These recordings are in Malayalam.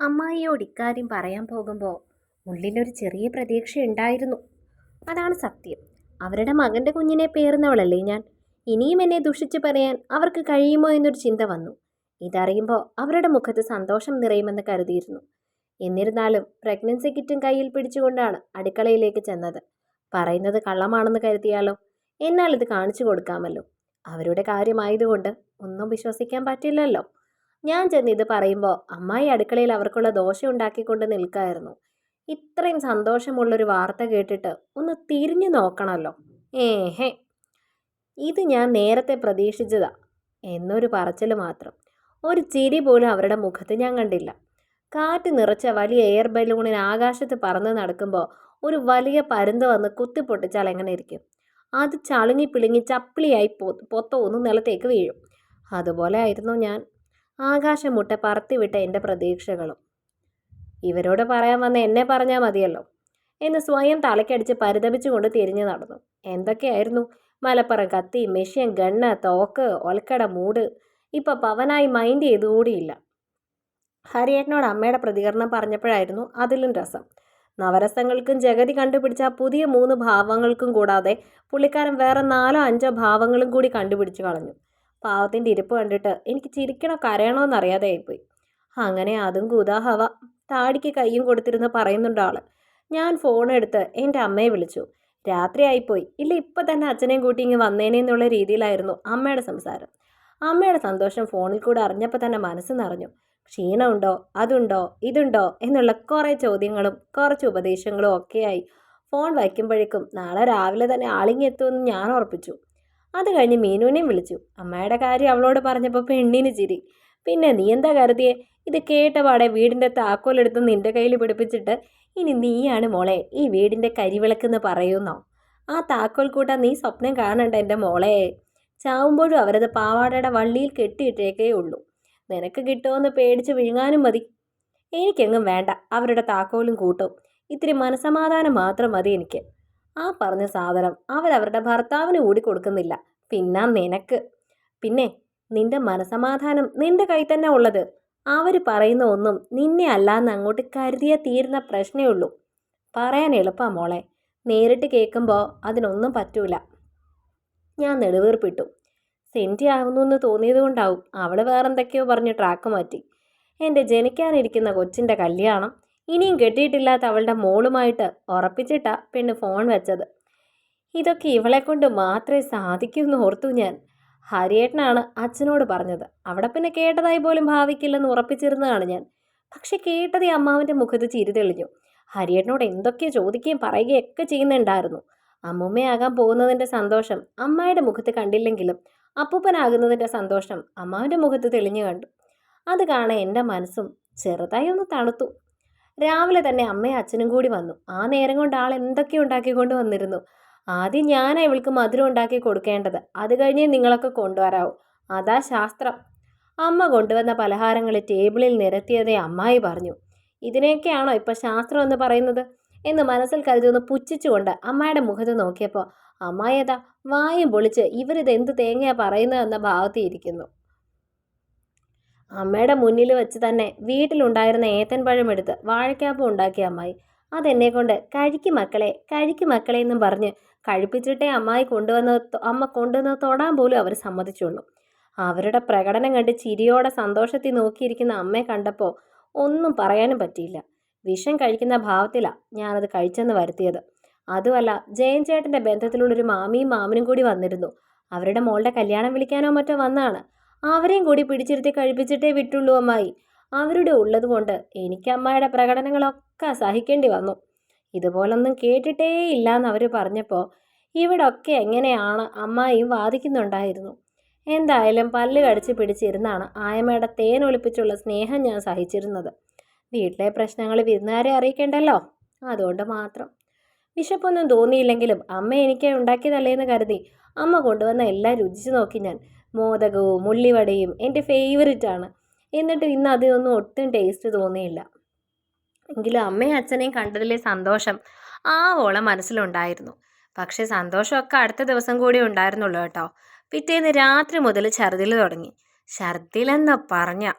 അമ്മായിയോട് ഇക്കാര്യം പറയാൻ പോകുമ്പോൾ ഉള്ളിലൊരു ചെറിയ പ്രതീക്ഷ ഉണ്ടായിരുന്നു അതാണ് സത്യം. അവരുടെ മകന്റെ കുഞ്ഞിനെ പേറുന്നവളല്ലേ ഞാൻ? ഇനിയും എന്നെ ദുഷിച്ചു പറയാൻ അവർക്ക് കഴിയുമോ എന്നൊരു ചിന്ത വന്നു. ഇതറിയുമ്പോൾ അവരുടെ മുഖത്ത് സന്തോഷം നിറയുമെന്ന് കരുതിയിരുന്നു. എന്നിരുന്നാലും പ്രഗ്നൻസി കിറ്റും കയ്യിൽ പിടിച്ചുകൊണ്ടാണ് അടുക്കളയിലേക്ക് ചെന്നത്. പറയുന്നത് കള്ളമാണെന്ന് കരുതിയാലോ? എന്നാൽ ഇത് കാണിച്ചു കൊടുക്കാമല്ലോ. അവരുടെ കാര്യമായതുകൊണ്ട് ഒന്നും വിശ്വസിക്കാൻ പറ്റില്ലല്ലോ. ഞാൻ ചെന്ന് ഇത് പറയുമ്പോൾ അമ്മായി അടുക്കളയിൽ അവർക്കുള്ള ദോശ ഉണ്ടാക്കിക്കൊണ്ട് നിൽക്കായിരുന്നു. ഇത്രയും സന്തോഷമുള്ളൊരു വാർത്ത കേട്ടിട്ട് ഒന്ന് തിരിഞ്ഞു നോക്കണമല്ലോ ഏഹേ. ഇത് ഞാൻ നേരത്തെ പ്രതീക്ഷിച്ചതാ. എന്നൊരു പറച്ചിൽ മാത്രം. ഒരു ചിരി പോലും അവരുടെ മുഖത്ത് ഞാൻ കണ്ടില്ല. കാറ്റ് നിറച്ച വലിയ എയർ ബലൂണിന് ആകാശത്ത് പറന്ന് നടക്കുമ്പോൾ ഒരു വലിയ പരുന്ത് വന്ന് കുത്തിപ്പൊട്ടിച്ചാൽ എങ്ങനെ ഇരിക്കും? അത് ചളുങ്ങി പിളുങ്ങി ചപ്പിളിയായി പൊത്തോന്ന് നിലത്തേക്ക് വീഴും. അതുപോലെ ആയിരുന്നു ഞാൻ. ആകാശം മുട്ട പറത്തിവിട്ട എന്റെ പ്രതീക്ഷകളും. ഇവരോട് പറയാൻ വന്ന എന്നെ പറഞ്ഞാൽ മതിയല്ലോ. എന്ന് സ്വയം തലക്കടിച്ച് പരിതപിച്ചുകൊണ്ട് തിരിഞ്ഞു നടന്നു. എന്തൊക്കെയായിരുന്നു? മലപ്പുറം കത്തി മെഷ്യൻ ഗണ്ണ് തോക്ക് ഒൽക്കട മൂട്. ഇപ്പം പവനായി മൈൻഡ് ചെയ്തുകൂടിയില്ല. ഹരിയേട്ടനോട് അമ്മയുടെ പ്രതികരണം പറഞ്ഞപ്പോഴായിരുന്നു അതിലും രസം. നവരസങ്ങൾക്കും ജഗതി കണ്ടുപിടിച്ച പുതിയ മൂന്ന് ഭാവങ്ങൾക്കും കൂടാതെ പുള്ളിക്കാരൻ വേറെ നാലോ അഞ്ചോ ഭാവങ്ങളും കൂടി കണ്ടുപിടിച്ചു കളഞ്ഞു. പാവത്തിന്റെ ഇരിപ്പ് കണ്ടിട്ട് എനിക്ക് ചിരിക്കണോ കരയണോ എന്നറിയാതെ ആയിപ്പോയി. അങ്ങനെ അതും കൂതാഹവ താടിക്ക് കയ്യും കൊടുത്തിരുന്ന് പറയുന്നുണ്ട് ആൾ. ഞാൻ ഫോൺ എടുത്ത് എന്റെ അമ്മയെ വിളിച്ചു. രാത്രിയായിപ്പോയി ഇല്ല ഇപ്പം തന്നെ അച്ഛനെയും കൂട്ടി ഇങ്ങ് വന്നേനെ എന്നുള്ള രീതിയിലായിരുന്നു അമ്മയുടെ സംസാരം. അമ്മയുടെ സന്തോഷം ഫോണിൽ കൂടെ അറിഞ്ഞപ്പോൾ തന്നെ മനസ്സ് നിറഞ്ഞു. ക്ഷീണമുണ്ടോ? അതുണ്ടോ? ഇതുണ്ടോ? എന്നുള്ള കുറേ ചോദ്യങ്ങളും കുറച്ച് ഉപദേശങ്ങളും ഒക്കെയായി. ഫോൺ വയ്ക്കുമ്പോഴേക്കും നാളെ രാവിലെ തന്നെ ആളിങ്ങെത്തുമെന്ന് ഞാൻ ഉറപ്പിച്ചു. അത് കഴിഞ്ഞ് മീനുവിനെയും വിളിച്ചു. അമ്മയുടെ കാര്യം അവളോട് പറഞ്ഞപ്പോൾ പെണ്ണിന് ചിരി. പിന്നെ നീ എന്താ കരുതിയേ? ഇത് കേട്ടപാടെ വീടിന്റെ താക്കോലെടുത്ത് നിന്റെ കയ്യിൽ പിടിപ്പിച്ചിട്ട് ഇനി നീയാണ് മോളെ ഈ വീടിന്റെ കരിവിളക്കെന്ന് പറയുന്നോ? ആ താക്കോൽ കൂട്ടാൻ നീ സ്വപ്നം കാണണ്ട എന്റെ മോളെ. ചാവുമ്പോഴും അവരത് പാവാടയുടെ വള്ളിയിൽ കെട്ടിയിട്ടേക്കേ ഉള്ളൂ. നിനക്ക് കിട്ടുമെന്ന് പേടിച്ച് വിഴുങ്ങാനും മതി. എനിക്കെങ്ങും വേണ്ട. അവരുടെ താക്കോലും കൂട്ടും. ഇത്തിരി മനസമാധാനം മാത്രം മതി എനിക്ക്. ആ പറഞ്ഞ സാധനം അവരവരുടെ ഭർത്താവിന് കൂടി കൊടുക്കുന്നില്ല പിന്നെ നിനക്ക്. പിന്നെ നിന്റെ മനസമാധാനം നിന്റെ കൈ തന്നെ ഉള്ളത്. അവർ പറയുന്ന ഒന്നും നിന്നെ അല്ലാന്ന് അങ്ങോട്ട് കരുതിയാൽ തീരുന്ന പ്രശ്നമേ ഉള്ളൂ. പറയാൻ എളുപ്പാ മോളെ. നേരിട്ട് കേൾക്കുമ്പോൾ അതിനൊന്നും പറ്റൂല. ഞാൻ നെടുവീർപ്പിട്ടു. സെന്റി ആവുന്നു എന്ന് തോന്നിയത് കൊണ്ടാവും അവൾ വേറെന്തൊക്കെയോ പറഞ്ഞ് ട്രാക്ക് മാറ്റി. എന്റെ ജനിക്കാനിരിക്കുന്ന കൊച്ചിന്റെ കല്യാണം ഇനിയും കെട്ടിയിട്ടില്ലാത്ത അവളുടെ മോളുമായിട്ട് ഉറപ്പിച്ചിട്ടാ പെണ്ണ് ഫോൺ വെച്ചത്. ഇതൊക്കെ ഇവളെ കൊണ്ട് മാത്രമേ സാധിക്കൂ എന്ന് ഓർത്തു ഞാൻ. ഹരിയേട്ടനാണ് അച്ഛനോട് പറഞ്ഞത്. അവിടെ പിന്നെ കേട്ടതായി പോലും ഭാവിക്കില്ലെന്ന് ഉറപ്പിച്ചിരുന്നതാണ് ഞാൻ. പക്ഷെ കേട്ടത് ഈ അമ്മാവിന്റെ മുഖത്ത് ചിരി തെളിഞ്ഞു. ഹരിയേട്ടനോട് എന്തൊക്കെ ചോദിക്കുകയും പറയുകയൊക്കെ ചെയ്യുന്നുണ്ടായിരുന്നു. അമ്മുമ്മയാകാൻ പോകുന്നതിന്റെ സന്തോഷം അമ്മായിയുടെ മുഖത്ത് കണ്ടില്ലെങ്കിലും അപ്പൂപ്പനാകുന്നതിന്റെ സന്തോഷം അമ്മാവിന്റെ മുഖത്ത് തെളിഞ്ഞു കണ്ടു. അത് കാണാൻ എന്റെ മനസ്സും ചെറുതായി ഒന്ന് തണുത്തു. രാവിലെ തന്നെ അമ്മയും അച്ഛനും കൂടി വന്നു. ആ നേരം കൊണ്ട് ആൾ എന്തൊക്കെ ഉണ്ടാക്കിക്കൊണ്ട് വന്നിരുന്നു? ആദ്യം ഞാനാണ് ഇവൾക്ക് മധുരം ഉണ്ടാക്കി കൊടുക്കേണ്ടത്. അത് കഴിഞ്ഞേ നിങ്ങളൊക്കെ കൊണ്ടുവരാവൂ. അതാ ശാസ്ത്രം. അമ്മ കൊണ്ടുവന്ന പലഹാരങ്ങൾ ടേബിളിൽ നിരത്തിയതേ അമ്മായി പറഞ്ഞു. ഇതിനെയൊക്കെയാണോ ഇപ്പം ശാസ്ത്രം എന്ന് പറയുന്നത്? എന്ന് മനസ്സിൽ കരുതുന്ന പുച്ഛിച്ചുകൊണ്ട് അമ്മയുടെ മുഖത്ത് നോക്കിയപ്പോൾ അമ്മായിയതാ വായും പൊളിച്ച് ഇവരിത് എന്ത് തേങ്ങയാ പറയുന്നത് എന്ന ഭാവത്തിൽ ഇരിക്കുന്നു. അമ്മയുടെ മുന്നിൽ വെച്ച് തന്നെ വീട്ടിലുണ്ടായിരുന്ന ഏത്തൻ പഴം എടുത്ത് വാഴക്കാപ്പം ഉണ്ടാക്കിയ അമ്മായി. അതെന്നെ കൊണ്ട് കഴിക്ക് മക്കളെ കഴിക്ക് മക്കളെ എന്നും പറഞ്ഞ് കഴിപ്പിച്ചിട്ടേ അമ്മായി കൊണ്ടുവന്ന അമ്മ കൊണ്ടുവന്ന് തൊടാൻ പോലും അവർ സമ്മതിച്ചുള്ളൂ. അവരുടെ പ്രകടനം കണ്ട് ചിരിയോടെ സന്തോഷത്തിൽ നോക്കിയിരിക്കുന്ന അമ്മയെ കണ്ടപ്പോൾ ഒന്നും പറയാനും പറ്റിയില്ല. വിഷം കഴിക്കുന്ന ഭാവത്തിലാണ് ഞാനത് കഴിച്ചെന്ന് വരുത്തിയത്. അതുമല്ല ജയൻ ചേട്ടന്റെ ബന്ധത്തിലുള്ളൊരു മാമിയും മാമനും കൂടി വന്നിരുന്നു. അവരുടെ മോളുടെ കല്യാണം വിളിക്കാനോ മറ്റോ വന്നാണ്. അവരെയും കൂടി പിടിച്ചിരുത്തി കഴിപ്പിച്ചിട്ടേ വിട്ടുള്ളൂ അമ്മായി. അവരുടെ ഉള്ളതുകൊണ്ട് എനിക്ക് അമ്മായിയുടെ പ്രകടനങ്ങളൊക്കെ സഹിക്കേണ്ടി വന്നു. ഇതുപോലൊന്നും കേട്ടിട്ടേ ഇല്ല എന്ന് അവർ പറഞ്ഞപ്പോൾ ഇവിടൊക്കെ എങ്ങനെയാണ് അമ്മായിയും വാദിക്കുന്നുണ്ടായിരുന്നു. എന്തായാലും പല്ല് കടിച്ച് പിടിച്ചിരുന്നാണ് ആയമ്മയുടെ തേൻ ഒളിപ്പിച്ചുള്ള സ്നേഹം ഞാൻ സഹിച്ചിരുന്നത്. വീട്ടിലെ പ്രശ്നങ്ങൾ വിരുന്നുകാരെ അറിയിക്കണ്ടല്ലോ? അതുകൊണ്ട് മാത്രം. വിശപ്പൊന്നും തോന്നിയില്ലെങ്കിലും അമ്മ എനിക്ക് ഉണ്ടാക്കിയതല്ലേന്ന് കരുതി. അമ്മ കൊണ്ടുവന്ന എല്ലാം രുചിച്ച് നോക്കി ഞാൻ. മോദകവും ഉള്ളിവടയും എന്റെ ഫേവററ്റ് ആണ്. എന്നിട്ട് ഇന്ന് അതിനൊന്നും ഒട്ടും ടേസ്റ്റ് തോന്നിയില്ല. എങ്കിലും അമ്മയും അച്ഛനെയും കണ്ടതിലെ സന്തോഷം ആ ഓളം മനസ്സിലുണ്ടായിരുന്നു. പക്ഷേ സന്തോഷമൊക്കെ അടുത്ത ദിവസം കൂടി ഉണ്ടായിരുന്നുള്ളൂ കേട്ടോ. പിറ്റേന്ന് രാത്രി മുതൽ ഛർദിൽ തുടങ്ങി. ഛർദിലെന്ന് പറഞ്ഞ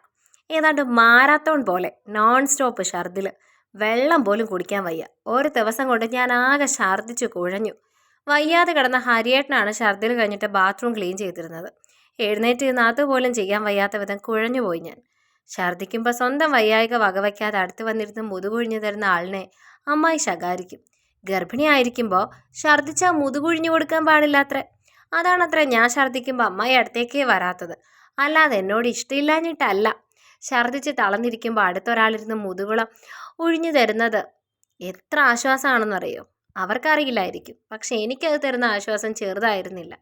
ഏതാണ്ട് മാരാത്തോൺ പോലെ നോൺ സ്റ്റോപ്പ് ഛർദിൽ വെള്ളം പോലും കുടിക്കാൻ വയ്യ. ഒരു ദിവസം കൊണ്ട് ഞാൻ ആകെ ഛർദ്ദിച്ചു കുഴഞ്ഞു. വയ്യാതെ കിടന്ന ഹരിയേട്ടനാണ് ഛർദ്ദിൽ കഴിഞ്ഞിട്ട് ബാത്റൂം ക്ലീൻ ചെയ്തിരുന്നത്. എഴുന്നേറ്റ് നിന്ന് അതുപോലും ചെയ്യാൻ വയ്യാത്ത വിധം കുഴഞ്ഞുപോയി ഞാൻ. ഛർദ്ദിക്കുമ്പോൾ സ്വന്തം വയ്യായിക വകവയ്ക്കാതെ അടുത്ത് വന്നിരുന്ന് മുതുകുഴിഞ്ഞു തരുന്ന ആളിനെ അമ്മായി ശകാരിക്കും. ഗർഭിണിയായിരിക്കുമ്പോൾ ഛർദ്ദിച്ചാൽ മുതുകുഴിഞ്ഞു കൊടുക്കാൻ പാടില്ലാത്രേ. അതാണത്രേ ഞാൻ ഛർദ്ദിക്കുമ്പോൾ അമ്മായി അടുത്തേക്കേ വരാത്തത്. അല്ലാതെ എന്നോട് ഇഷ്ടമില്ലാഞ്ഞിട്ടല്ല. ഛർദിച്ച് തളർന്നിരിക്കുമ്പോൾ അടുത്തൊരാളിരുന്ന് മുതുകുളം ഒഴിഞ്ഞു തരുന്നത് എത്ര ആശ്വാസമാണെന്നറിയോ? അവർക്കറിയില്ലായിരിക്കും. പക്ഷെ എനിക്കത് തരുന്ന ആശ്വാസം ചെറുതായിരുന്നില്ല.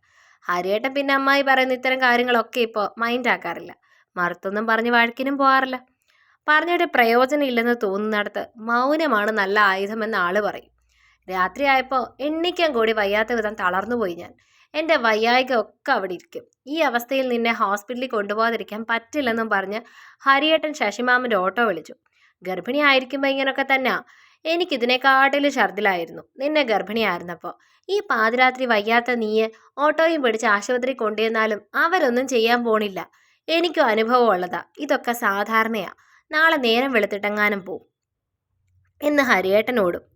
ഹരിയേട്ടൻ പിന്നെ അമ്മായി പറയുന്ന ഇത്തരം കാര്യങ്ങളൊക്കെ ഇപ്പോൾ മൈൻഡ് ആക്കാറില്ല മറുത്തൊന്നും പറഞ്ഞ് വഴക്കിനും പോകാറില്ല. പറഞ്ഞിട്ട് പ്രയോജനം ഇല്ലെന്ന് തോന്നുന്നിടത്ത് മൗനമാണ് നല്ല ആയുധമെന്ന് ആൾ പറയും. രാത്രിയായപ്പോൾ എണ്ണിക്കാൻ കൂടി വയ്യാത്ത വിധം തളർന്നുപോയി ഞാൻ. എന്റെ വയ്യായിക ഒക്കെ അവിടെ ഇരിക്കും ഈ അവസ്ഥയിൽ നിന്നെ ഹോസ്പിറ്റലിൽ കൊണ്ടുപോകാതിരിക്കാൻ പറ്റില്ലെന്നും പറഞ്ഞ് ഹരിയേട്ടൻ ശശിമാമന്റെ ഓട്ടോ വിളിച്ചു. ഗർഭിണി ആയിരിക്കുമ്പോൾ ഇങ്ങനെയൊക്കെ തന്നെയാ എനിക്കിതിനെക്കാട്ടിലും ഛർദിലായിരുന്നു നിന്നെ ഗർഭിണിയായിരുന്നപ്പോൾ ഈ പാതിരാത്രി വയ്യാത്ത നീയെ ഓട്ടോയും പിടിച്ച് ആശുപത്രി കൊണ്ടുവന്നാലും അവരൊന്നും ചെയ്യാൻ പോണില്ല. എനിക്കും അനുഭവം ഉള്ളതാ ഇതൊക്കെ സാധാരണയാ. നാളെ നേരം വെളുത്തിട്ടെങ്ങാനും പോവും. എന്ന് ഹരിയേട്ടനോടും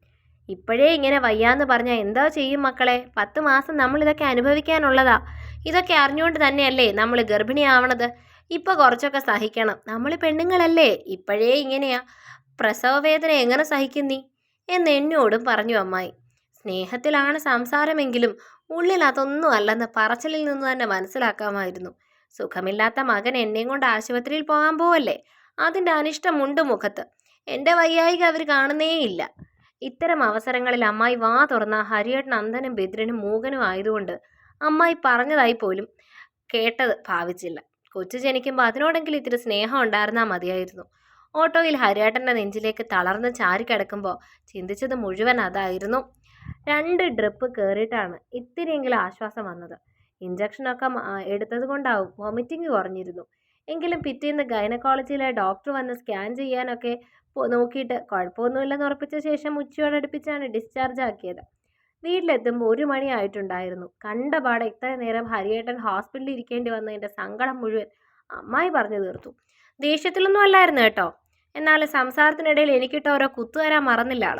ഇപ്പോഴേ ഇങ്ങനെ വയ്യാന്ന് പറഞ്ഞാൽ എന്താ ചെയ്യും മക്കളെ? പത്ത് മാസം നമ്മളിതൊക്കെ അനുഭവിക്കാനുള്ളതാ. ഇതൊക്കെ അറിഞ്ഞുകൊണ്ട് തന്നെയല്ലേ നമ്മൾ ഗർഭിണിയാവണത്. ഇപ്പോൾ കുറച്ചൊക്കെ സഹിക്കണം. നമ്മൾ പെണ്ണുങ്ങളല്ലേ? ഇപ്പോഴേ ഇങ്ങനെയാ. പ്രസവ വേദന എങ്ങനെ സഹിക്കുന്നീ എന്ന് എന്നോടും പറഞ്ഞു അമ്മായി. സ്നേഹത്തിലാണ് സംസാരമെങ്കിലും ഉള്ളിൽ അതൊന്നും അല്ലെന്ന് പറച്ചിലിൽ നിന്ന് തന്നെ മനസ്സിലാക്കാമായിരുന്നു. സുഖമില്ലാത്ത മകൻ എന്നെയും കൊണ്ട് ആശുപത്രിയിൽ പോകാൻ പോവല്ലേ? അതിന്റെ അനിഷ്ടമുണ്ട് മുഖത്ത്. എന്റെ വയ്യായിക അവർ കാണുന്നേയില്ല. ഇത്തരം അവസരങ്ങളിൽ അമ്മായി വാ തുറന്ന ഹരിയേട്ടൻ അന്ധനും ബിദ്രനും മൂകനും ആയതുകൊണ്ട് അമ്മായി പറഞ്ഞതായി പോലും കേട്ടത് ഭാവിച്ചില്ല. കൊച്ചു ജനിക്കുമ്പോൾ അതിനോടെങ്കിലും ഇത്തിരി സ്നേഹം ഉണ്ടായിരുന്നാൽ മതിയായിരുന്നു. ഓട്ടോയിൽ ഹരിയേട്ടന്റെ നെഞ്ചിലേക്ക് തളർന്ന് ചാരിക്കിടക്കുമ്പോൾ ചിന്തിച്ചത് മുഴുവൻ അതായിരുന്നു. രണ്ട് ഡ്രിപ്പ് കയറിയിട്ടാണ് ഇത്തിരിയെങ്കിലും ആശ്വാസം വന്നത്. ഇഞ്ചക്ഷനൊക്കെ എടുത്തത് കൊണ്ടാവും വൊമിറ്റിംഗ് കുറഞ്ഞിരുന്നു. എങ്കിലും പിറ്റേന്ന് ഗൈനക്കോളജിയിലെ ഡോക്ടർ വന്ന് സ്കാൻ ചെയ്യാനൊക്കെ നോക്കിയിട്ട് കുഴപ്പമൊന്നുമില്ലെന്ന് ഉറപ്പിച്ച ശേഷം ഉച്ചയോടടുപ്പിച്ചാണ് ഡിസ്ചാർജ് ആക്കിയത്. വീട്ടിലെത്തുമ്പോൾ ഒരു മണിയായിട്ടുണ്ടായിരുന്നു കണ്ടപാടെ കണ്ട പാടെ ഇത്ര നേരം ഹരിയേട്ടൻ ഹോസ്പിറ്റലിൽ ഇരിക്കേണ്ടി വന്നതിന്റെ സങ്കടം മുഴുവൻ അമ്മായി പറഞ്ഞു തീർത്തു. ദേഷ്യത്തിലൊന്നും അല്ലായിരുന്നു കേട്ടോ. എന്നാൽ സംസാരത്തിനിടയിൽ എനിക്കിട്ട് ഓരോ കുത്തുതരാൻ മറന്നില്ല ആൾ.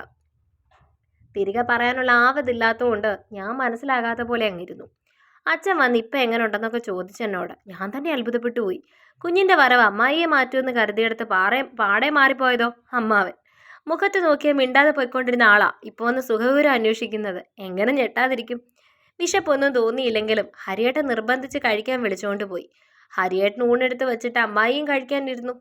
തിരികെ പറയാനുള്ള ആവതില്ലാത്തതുകൊണ്ട് ഞാൻ മനസ്സിലാകാത്ത പോലെ അങ്ങിരുന്നു അച്ഛൻ വന്ന് ഇപ്പം എങ്ങനെ ഉണ്ടെന്നൊക്കെ ചോദിച്ചെന്നോട് ഞാൻ തന്നെ അത്ഭുതപ്പെട്ടു പോയി. കുഞ്ഞിന്റെ വരവ് അമ്മായിയെ മാറ്റുമെന്ന് കരുതിയെടുത്ത് പാറേ പാടെ മാറിപ്പോയതോ അമ്മാവൻ. മുഖത്ത് നോക്കിയ മിണ്ടാതെ പോയിക്കൊണ്ടിരുന്ന ആളാ ഇപ്പോൾ ഒന്ന് സുഖവിവരം അന്വേഷിക്കുന്നത്. എങ്ങനെ ഞെട്ടാതിരിക്കും? വിശപ്പൊന്നും തോന്നിയില്ലെങ്കിലും ഹരിയേട്ടൻ നിർബന്ധിച്ച് കഴിക്കാൻ വിളിച്ചുകൊണ്ട് പോയി. ഹരിയേട്ടൻ ഊണെടുത്ത് വെച്ചിട്ട് അമ്മായിയും കഴിക്കാനിരുന്നു.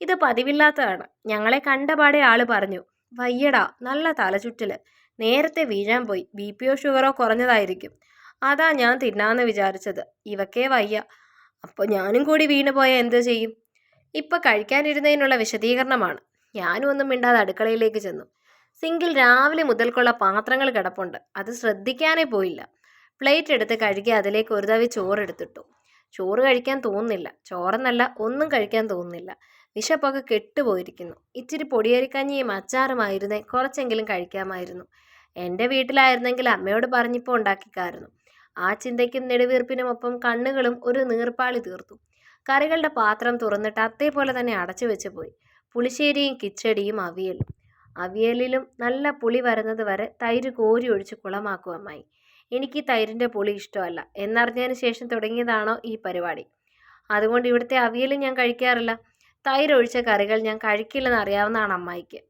ഇത് പതിവില്ലാത്തതാണ്. ഞങ്ങളെ കണ്ടപാടെ ആൾ പറഞ്ഞു വയ്യടാ നല്ല തലചുറ്റൽ. നേരത്തെ വീഴാൻ പോയി. ബി പിയോ ഷുഗറോ കുറഞ്ഞതായിരിക്കും. അതാ ഞാൻ തിന്നാന്ന് വിചാരിച്ചത്. ഇവക്കേ വയ്യ. അപ്പോൾ ഞാനും കൂടി വീണു പോയാൽ എന്ത് ചെയ്യും? ഇപ്പം കഴിക്കാനിരുന്നതിനുള്ള വിശദീകരണമാണ്. ഞാനും ഒന്നും മിണ്ടാതെ അടുക്കളയിലേക്ക് ചെന്നു. സിങ്കിൽ രാവിലെ മുതൽക്കുള്ള പാത്രങ്ങൾ കിടപ്പുണ്ട്. അത് ശ്രദ്ധിക്കാനേ പോയില്ല. പ്ലേറ്റ് എടുത്ത് കഴുകി അതിലേക്ക് ഒരു തവി ചോറെടുത്തിട്ടു ചോറ് കഴിക്കാൻ തോന്നുന്നില്ല. ചോറെന്നല്ല ഒന്നും കഴിക്കാൻ തോന്നുന്നില്ല. വിശപ്പൊക്കെ കെട്ടുപോയിരിക്കുന്നു. ഇച്ചിരി പൊടിയരിക്കഞ്ഞിയും അച്ചാറുമായിരുന്നേ കുറച്ചെങ്കിലും കഴിക്കാമായിരുന്നു. എന്റെ വീട്ടിലായിരുന്നെങ്കിൽ അമ്മയോട് പറഞ്ഞിപ്പോൾ ഉണ്ടാക്കിക്കായിരുന്നു ആ ചിന്തയ്ക്കും നെടുവീർപ്പിനുമൊപ്പം കണ്ണുകളും ഒരു നീർപ്പാളി തീർത്തു. കറികളുടെ പാത്രം തുറന്നിട്ട് അതേപോലെ തന്നെ അടച്ചു വെച്ച് പോയി. പുളിശ്ശേരിയും കിച്ചടിയും അവിയലും. അവിയലിലും നല്ല പുളി വരുന്നത് വരെ തൈര് കോരി ഒഴിച്ച് കുളമാക്കും എനിക്ക് തൈരിന്റെ പുളി ഇഷ്ടമല്ല. എന്നറിഞ്ഞതിന് ശേഷം തുടങ്ങിയതാണോ ഈ പരിപാടി? അതുകൊണ്ട് ഇവിടുത്തെ അവിയൽ ഞാൻ കഴിക്കാറില്ല. തൈരൊഴിച്ച കറികൾ ഞാൻ കഴിക്കില്ലെന്ന് അറിയാവുന്നതാണ് അമ്മായിക്ക്.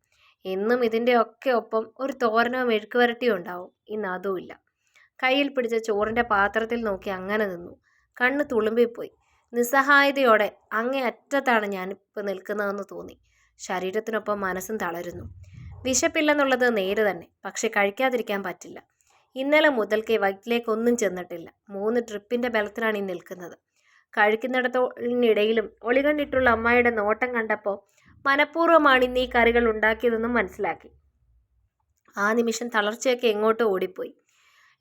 എന്നും ഇതിന്റെ ഒക്കെ ഒപ്പം ഒരു തോരനോ മെഴുക്കുവരട്ടിയോ ഉണ്ടാവും. ഇന്ന് അതുമില്ല കയ്യിൽ പിടിച്ച ചോറിന്റെ പാത്രത്തിൽ നോക്കി അങ്ങനെ നിന്നു. കണ്ണ് തുളുമ്പിപ്പോയി. നിസ്സഹായതയോടെ അങ്ങേ അറ്റത്താണ് ഞാനിപ്പോൾ നിൽക്കുന്നതെന്ന് തോന്നി. ശരീരത്തിനൊപ്പം മനസ്സും തളരുന്നു. വിശപ്പില്ലെന്നുള്ളത് നേര് തന്നെ പക്ഷെ കഴിക്കാതിരിക്കാൻ പറ്റില്ല. ഇന്നലെ മുതൽക്കേ വയറ്റിലേക്കൊന്നും ചെന്നിട്ടില്ല. മൂന്ന് ട്രിപ്പിന്റെ ബലത്തിലാണ് ഈ നിൽക്കുന്നത്. കഴിക്കുന്നിടത്തോളിനിടയിലും ഒളികണ്ടിട്ടുള്ള അമ്മായിയുടെ നോട്ടം കണ്ടപ്പോൾ മനഃപൂർവമാണ് ഇന്ന് ഈ കറികൾ ഉണ്ടാക്കിയതെന്നും മനസ്സിലാക്കി. ആ നിമിഷം തളർച്ചയൊക്കെ എങ്ങോട്ടോ ഓടിപ്പോയി.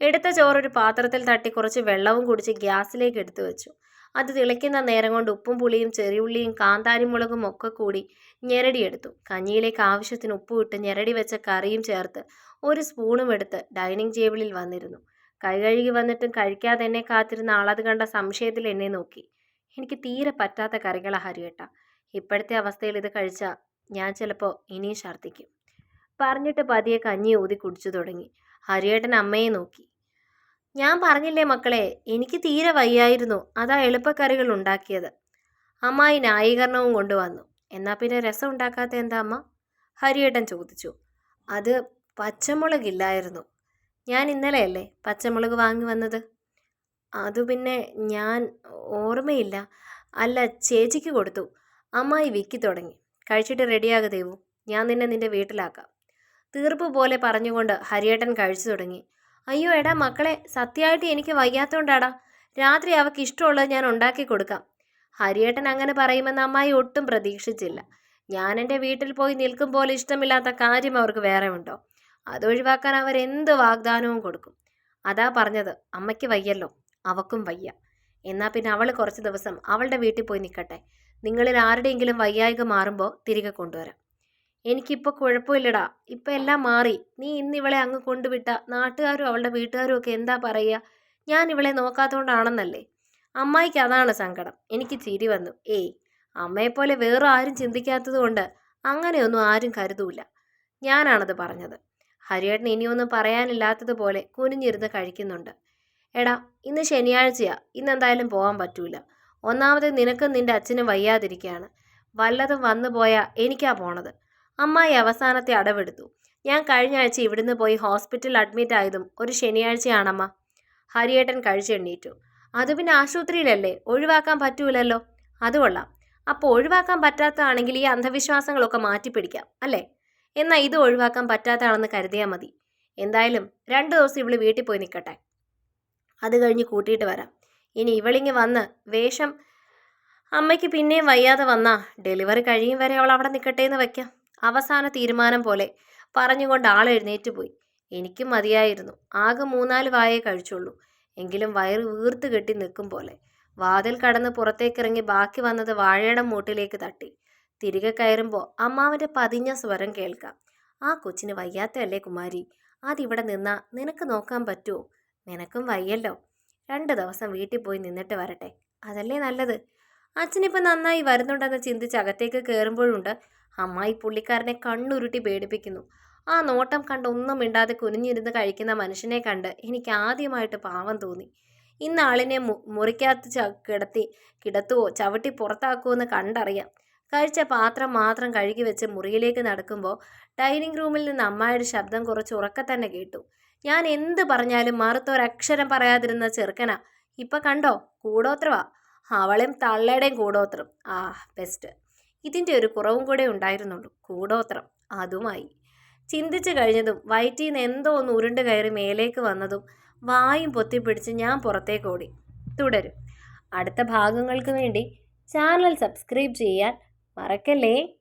എടുത്ത ചോറൊരു പാത്രത്തിൽ തട്ടി കുറച്ച് വെള്ളവും കുടിച്ച് ഗ്യാസിലേക്ക് എടുത്തു വെച്ചു. അത് തിളയ്ക്കുന്ന നേരം കൊണ്ട് ഉപ്പും പുളിയും ചെറിയുള്ളിയും കാന്താരിമുളകും ഒക്കെ കൂടി ഞെരടിയെടുത്തു കഞ്ഞിയിലേക്ക് ആവശ്യത്തിന് ഉപ്പ് ഇട്ട് ഞെരടി വെച്ച കറിയും ചേർത്ത് ഒരു സ്പൂണും എടുത്ത് ഡൈനിങ് ടേബിളിൽ വന്നിരുന്നു. കൈ കഴുകി വന്നിട്ടും കഴിക്കാതെ എന്നെ കാത്തിരുന്ന ആളത് കണ്ട സംശയത്തിൽ എന്നെ നോക്കി. എനിക്ക് തീരെ പറ്റാത്ത കറികളാ ഹരിയേട്ട. ഇപ്പോഴത്തെ അവസ്ഥയിൽ ഇത് കഴിച്ചാൽ ഞാൻ ചിലപ്പോൾ ഇനിയും ഛർദ്ദിക്കും. പറഞ്ഞിട്ട് പതിയെ കഞ്ഞി ഊതി കുടിച്ചു തുടങ്ങി. ഹരിയേട്ടൻ അമ്മയെ നോക്കി. ഞാൻ പറഞ്ഞില്ലേ മക്കളെ എനിക്ക് തീരെ വയ്യായിരുന്നു. അതാ എളുപ്പക്കറികൾ ഉണ്ടാക്കിയത്. അമ്മായി ന്യായീകരണവും കൊണ്ടുവന്നു. എന്നാൽ പിന്നെ രസം ഉണ്ടാക്കാത്ത എന്താ അമ്മ? ഹരിയേട്ടൻ ചോദിച്ചു. അത് പച്ചമുളകില്ലായിരുന്നു. ഞാൻ ഇന്നലെയല്ലേ പച്ചമുളക് വാങ്ങി വന്നത്? അതു പിന്നെ ഞാൻ ഓർമ്മയില്ല. അല്ല ചേച്ചിക്ക് കൊടുത്തു. അമ്മായി വിക്കി തുടങ്ങി. കഴിച്ചിട്ട് റെഡിയാകുക ദേവു. ഞാൻ നിന്നെ നിന്റെ വീട്ടിലാക്കാം. തീർപ്പ് പോലെ പറഞ്ഞുകൊണ്ട് ഹരിയേട്ടൻ കഴിച്ചു തുടങ്ങി. അയ്യോ എടാ മക്കളെ സത്യമായിട്ട് എനിക്ക് വയ്യാത്തോണ്ടാടാ. രാത്രി അവക്ക് ഇഷ്ടമുള്ളത് ഞാൻ ഉണ്ടാക്കി കൊടുക്കാം. ഹരിയേട്ടൻ അങ്ങനെ പറയുമെന്ന് അമ്മായി ഒട്ടും പ്രതീക്ഷിച്ചില്ല. ഞാൻ എന്റെ വീട്ടിൽ പോയി നിൽക്കും പോലെ ഇഷ്ടമില്ലാത്ത കാര്യം അവർക്ക് വേറെ ഉണ്ടോ? അതൊഴിവാക്കാൻ അവർ എന്ത് വാഗ്ദാനവും കൊടുക്കും. അതാ പറഞ്ഞത്. അമ്മയ്ക്ക് വയ്യല്ലോ. അവക്കും വയ്യ. എന്നാൽ പിന്നെ അവൾ കുറച്ച് ദിവസം അവളുടെ വീട്ടിൽ പോയി നിൽക്കട്ടെ. നിങ്ങളിൽ ആരുടെയെങ്കിലും വയ്യായിക മാറുമ്പോൾ തിരികെ കൊണ്ടുവരാം. എനിക്കിപ്പോൾ കുഴപ്പമില്ലടാ. ഇപ്പം എല്ലാം മാറി. നീ ഇന്ന് ഇവളെ അങ്ങ് കൊണ്ടുവിട്ട നാട്ടുകാരും അവളുടെ വീട്ടുകാരും ഒക്കെ എന്താ പറയുക? ഞാൻ ഇവളെ നോക്കാത്തതുകൊണ്ടാണെന്നല്ലേ അമ്മായിക്ക് അതാണ് സങ്കടം. എനിക്ക് ചിരി വന്നു. ഏയ് അമ്മയെപ്പോലെ വേറെ ആരും ചിന്തിക്കാത്തത് കൊണ്ട് അങ്ങനെയൊന്നും ആരും കരുതൂല. ഞാനാണത് പറഞ്ഞത്. ഹരിയേട്ടൻ ഇനിയൊന്നും പറയാനില്ലാത്തതുപോലെ കുനിഞ്ഞിരുന്ന് കഴിക്കുന്നുണ്ട്. എടാ ഇന്ന് ശനിയാഴ്ചയാ. ഇന്നെന്തായാലും പോകാൻ പറ്റൂല. ഒന്നാമത് നിനക്കും നിന്റെ അച്ഛനും വയ്യാതിരിക്കുകയാണ് വല്ലതും വന്നു പോയാൽ എനിക്കാ പോണത്. അമ്മായി അവസാനത്തെ അടവെടുത്തു. ഞാൻ കഴിഞ്ഞ ആഴ്ച ഇവിടുന്ന് പോയി ഹോസ്പിറ്റലിൽ അഡ്മിറ്റ് ആയതും ഒരു ശനിയാഴ്ചയാണമ്മ. ഹരിയേട്ടൻ കഴിച്ചെണ്ണീറ്റു അത് പിന്നെ ആശുപത്രിയിലല്ലേ? ഒഴിവാക്കാൻ പറ്റൂലല്ലോ? അത് കൊള്ളാം. അപ്പോൾ ഒഴിവാക്കാൻ പറ്റാത്തതാണെങ്കിൽ ഈ അന്ധവിശ്വാസങ്ങളൊക്കെ മാറ്റിപ്പിടിക്കാം അല്ലേ? എന്നാൽ ഇത് ഒഴിവാക്കാൻ പറ്റാത്തതാണെന്ന് കരുതിയാൽ മതി. എന്തായാലും രണ്ട് ദിവസം ഇവൾ വീട്ടിൽ പോയി നിൽക്കട്ടെ അത് കഴിഞ്ഞ് കൂട്ടിയിട്ട് വരാം. ഇനി ഇവളിങ്ങ് വന്ന് വേഷം അമ്മയ്ക്ക് പിന്നെയും വയ്യാതെ വന്നാ ഡെലിവറി കഴിയും വരെ അവൾ അവിടെ നിൽക്കട്ടെ എന്ന് വെക്കാം അവസാന തീരുമാനം പോലെ പറഞ്ഞുകൊണ്ട് ആൾ എഴുന്നേറ്റ് പോയി. എനിക്കും മതിയായിരുന്നു. ആകെ മൂന്നാൽ വായേ കഴിച്ചുള്ളൂ. എങ്കിലും വയറ് വീർത്ത് കെട്ടി നിൽക്കും പോലെ. വാതിൽ കടന്ന് പുറത്തേക്കിറങ്ങി ബാക്കി വന്നത് വാഴയുടെ മൂട്ടിലേക്ക് തട്ടി. തിരികെ കയറുമ്പോൾ അമ്മാവന്റെ പതിഞ്ഞ സ്വരം കേൾക്കാം. ആ കൊച്ചിന് വയ്യാത്തയല്ലേ കുമാരി? അതിവിടെ നിന്നാ നിനക്ക് നോക്കാൻ പറ്റുമോ നിനക്കും വയ്യല്ലോ. രണ്ട് ദിവസം വീട്ടിൽ പോയി നിന്നിട്ട് വരട്ടെ. അതല്ലേ നല്ലത്? അച്ഛനിപ്പോൾ നന്നായി വരുന്നുണ്ടെന്ന് ചിന്തിച്ച് അകത്തേക്ക് കയറുമ്പോഴുണ്ട് അമ്മായി പുള്ളിക്കാരനെ കണ്ണുരുട്ടി പേടിപ്പിക്കുന്നു. ആ നോട്ടം കണ്ട് ഒന്നും മിണ്ടാതെ കുനിഞ്ഞിരുന്ന് കഴിക്കുന്ന മനുഷ്യനെ കണ്ട് എനിക്ക് ആദ്യമായിട്ട് പാവം തോന്നി. ഇന്ന് ആളിനെ മു മുറിക്കകത്ത് കിടത്തി കിടത്തുവോ ചവിട്ടി പുറത്താക്കുമോ എന്ന് കണ്ടറിയാം. കഴിച്ച പാത്രം മാത്രം കഴുകി വെച്ച് മുറിയിലേക്ക് നടക്കുമ്പോൾ ഡൈനിങ് റൂമിൽ നിന്ന് അമ്മായുടെ ശബ്ദം കുറച്ച് ഉറക്കെ തന്നെ കേട്ടു. ഞാൻ എന്ത് പറഞ്ഞാലും മറുത്തൊരക്ഷരം പറയാതിരുന്ന ചെറുക്കനാ. ഇപ്പം കണ്ടോ? കൂടോത്രവാ. അവളെയും തള്ളയുടെയും കൂടോത്രം. ആ ബെസ്റ്റ് ഇതിന്റെ ഒരു കുറവും കൂടെ ഉണ്ടായിരുന്നുള്ളൂ. കൂടോത്രം. അതുമായി. ചിന്തിച്ചു കഴിഞ്ഞതും വയറ്റിൽ നിന്ന് എന്തോ ഒന്ന് ഉരുണ്ട് കയറി മേലേക്ക് വന്നതും വായും പൊത്തിപ്പിടിച്ച് ഞാൻ പുറത്തേക്ക് ഓടി. തുടരും. അടുത്ത ഭാഗങ്ങൾക്ക് വേണ്ടി ചാനൽ സബ്സ്ക്രൈബ് ചെയ്യാൻ മറക്കല്ലേ?